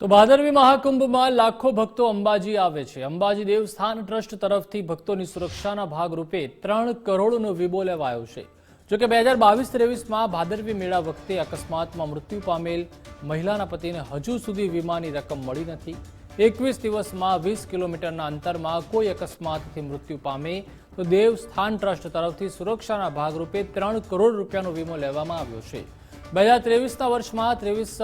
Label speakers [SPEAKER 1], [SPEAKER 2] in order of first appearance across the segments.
[SPEAKER 1] તો ભાદરવી મહાકુંભમાં લાખો ભક્તો અંબાજી આવે છે. અંબાજી દેવસ્થાન ટ્રસ્ટ તરફથી ભક્તોની સુરક્ષાના ભાગરૂપે ત્રણ કરોડનો વીમો લેવાયો છે. જોકે બે હજાર બાવીસ ત્રેવીસમાં ભાદરવી મેળા વખતે અકસ્માતમાં મૃત્યુ પામેલ મહિલાના પતિને હજુ સુધી વીમાની રકમ મળી નથી. એકવીસ દિવસમાં વીસ કિલોમીટરના અંતરમાં કોઈ અકસ્માતથી મૃત્યુ પામે તો દેવસ્થાન ટ્રસ્ટ તરફથી સુરક્ષાના ભાગરૂપે ત્રણ કરોડ રૂપિયાનો વીમો લેવામાં આવ્યો છે. બે હજાર ત્રેવીસના વર્ષમાં ત્રેવીસ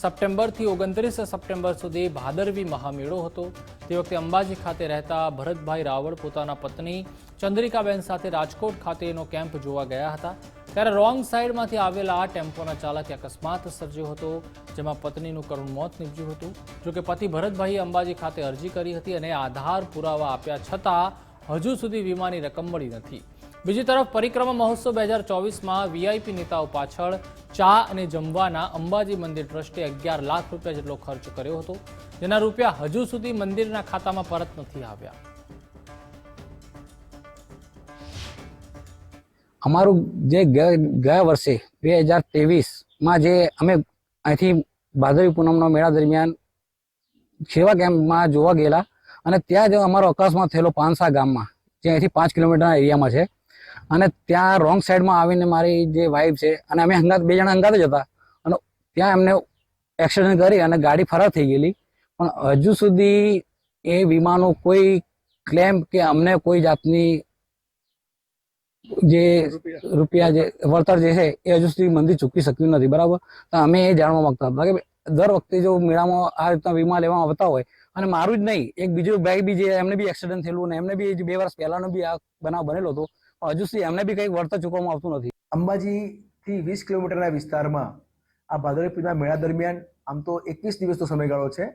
[SPEAKER 1] સપ્ટેમ્બરથી ઓગણત્રીસ સપ્ટેમ્બર સુધી ભાદરવી મહામેળો હતો. તે વખતે અંબાજી ખાતે રહેતા ભરતભાઈ રાવળ પોતાના પત્ની ચંદ્રિકાબેન સાથે રાજકોટ ખાતેનો કેમ્પ જોવા ગયા હતા. ત્યારે રોંગ સાઈડમાંથી આવેલા આ ટેમ્પોના ચાલકે અકસ્માત સર્જ્યો હતો, જેમાં પત્નીનું કરુણ મોત નીપજ્યું હતું. જોકે પતિ ભરતભાઈએ અંબાજી ખાતે અરજી કરી હતી અને આધાર પુરાવા આપ્યા છતાં હજુ સુધી વીમાની રકમ મળી નથી. બીજી તરફ પરિક્રમા મહોત્સવ બે હજાર ચોવીસમાં વીઆઈપી નેતાઓ પાછળ ચા અને જમવાના અંબાજી મંદિર ટ્રસ્ટે અગિયાર લાખ રૂપિયા જેટલો ખર્ચ કર્યો હતો, જેના રૂપિયા હજુ સુધી મંદિરના ખાતામાં પરત નથી આવ્યા.
[SPEAKER 2] અમારું જે ગયા વર્ષે બે હજાર ત્રેવીસમાં જે અમે અહીંથી ભાદરવી પૂનમનો મેળા દરમિયાન સેવા કેમ્પમાં જોવા ગયેલા અને ત્યાં જો અમારો અકસ્માત થયેલો પાનસા ગામમાં, જે અહીંથી પાંચ કિલોમીટરના એરિયામાં છે. અને ત્યાં રોંગ સાઈડમાં આવીને મારી જે વાઈફ છે, અને અમે હંગાત, બે જણા હંગાત જ હતા. અને ત્યાં એમને એક્સિડન્ટ કરી અને ગાડી ફરાર થઈ ગયેલી. પણ હજુ સુધી એ વીમાનો કોઈ ક્લેમ કે અમને કોઈ જાતની જે રૂપિયા જે વળતર જે છે, એ હજુ સુધી મંદિર ચૂકી શક્યું નથી. બરાબર? તો અમે એ જાણવા માંગતા હતા કે દર વખતે જો મેળામાં આ રીતના વીમા લેવા આવતા હોય, અને મારું જ નહીં, એક બીજું ભાઈ બી જે એમને બી એક્સિડન્ટ થયેલું અને એમને બી બે વર્ષ પહેલાનો બી આ બનાવ બનેલો હતો હજુ સુધી એમને બી કંઈક વળતર ચૂકવવામાં આવતું નથી.
[SPEAKER 3] અંબાજીથી વીસ કિલોમીટરના વિસ્તારમાં આ ભાદરવી મેળા દરમિયાન આમ તો એકવીસ દિવસનો સમયગાળો છે.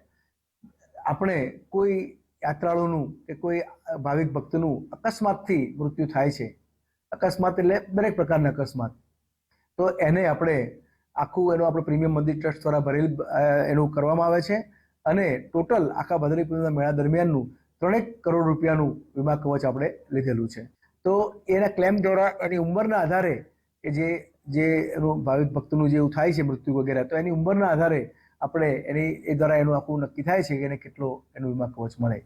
[SPEAKER 3] આપણે કોઈ યાત્રાળુનું કે કોઈ ભાવિક ભક્તનું અકસ્માતથી મૃત્યુ થાય છે. અકસ્માત એટલે દરેક પ્રકારના અકસ્માત. તો એને આપણે આખું એનું આપણે પ્રીમિયમ મંદિર ટ્રસ્ટ દ્વારા ભરેલ એનું કરવામાં આવે છે. અને ટોટલ આખા ભાદરવી મેળા દરમિયાનનું ત્રણેક કરોડ રૂપિયાનું વીમા કવચ આપણે લીધેલું છે. તો એના ક્લેમ દ્વારા એની ઉંમરના આધારે કે જે જે એનું ભાવિક ભક્તનું જે થાય છે મૃત્યુ વગેરે, તો એની ઉંમરના આધારે આપણે એની, એ દ્વારા એનું આખું નક્કી થાય છે કે એને કેટલો એનું વીમા કવચ મળે.